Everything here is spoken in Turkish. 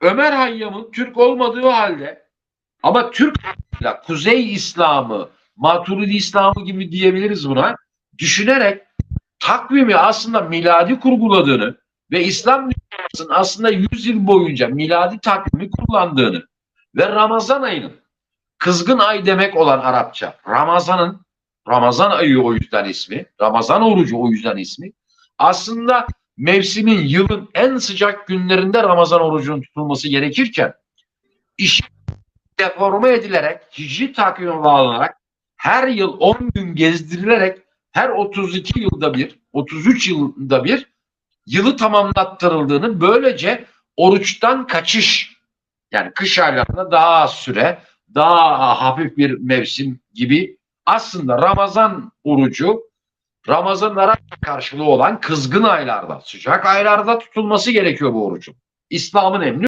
Ömer Hayyam'ın Türk olmadığı halde ama Türk Kuzey İslamı, Maturidi İslamı gibi diyebiliriz buna. Düşünerek takvimi aslında miladi kurguladığını ve İslam dünyasının aslında 100 yıl boyunca miladi takvimi kullandığını ve Ramazan ayının kızgın ay demek olan Arapça Ramazan'ın Ramazan ayı o yüzden ismi Ramazan orucu o yüzden ismi aslında mevsimin yılın en sıcak günlerinde Ramazan orucunun tutulması gerekirken iş deforme edilerek hicri takvime bağlanarak her yıl 10 gün gezdirilerek her 32 yılda bir 33 yılda bir yılı tamamlattırıldığını böylece oruçtan kaçış yani kış aylarında daha az süre daha hafif bir mevsim gibi aslında Ramazan orucu Ramazan Arapça karşılığı olan kızgın aylarda sıcak aylarda tutulması gerekiyor bu orucun. İslam'ın emri